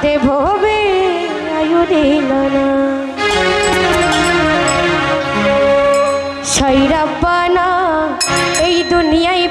থাকতে ভবে আয়ু দিল না সৈরাব্বানা এই দুনিয়ায়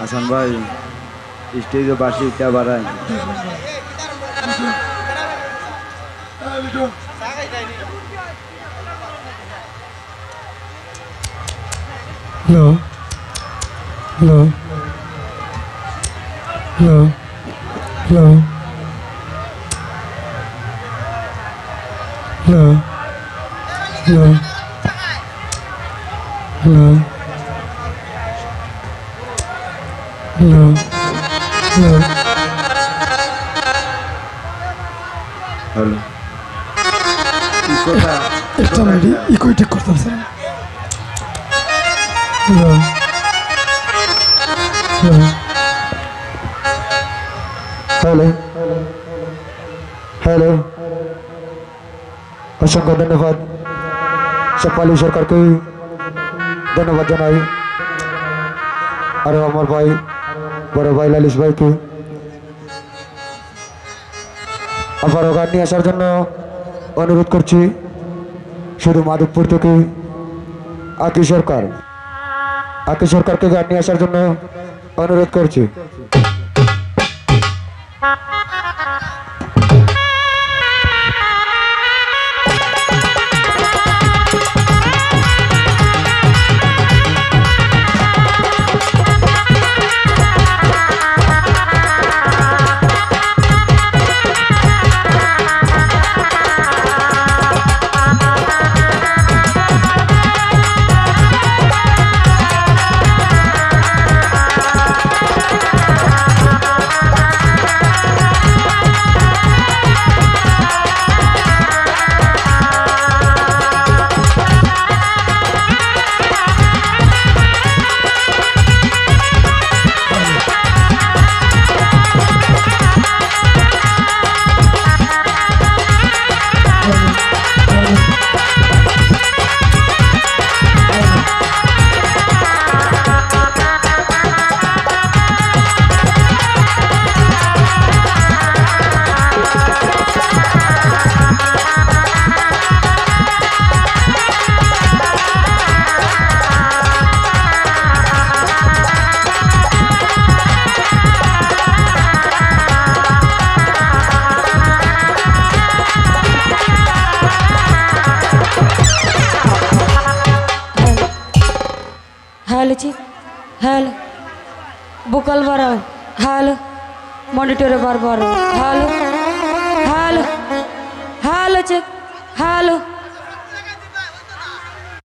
হাসান ভাই স্টেজে বাসিটা বাড়ায়? Hello hello hello hello hello hello hello. Hello hello অসংখ্য ধন্যবাদ। সপালি সরকারকে ধন্যবাদ জানাই। আরও আমার ভাই, বড় ভাই লালিশ ভাইকে। আবারও গান নিয়ে আসার জন্য অনুরোধ করছি শুধু মাধবপুর থেকে আকি সরকার। আকি সরকারকে গান নিয়ে আসার জন্য अनुरोध कर হ্যালো জি হ্যালো বুকাল বাড়াও হ্যালো মনিটরে বার বাড়াও hello hello hello check hello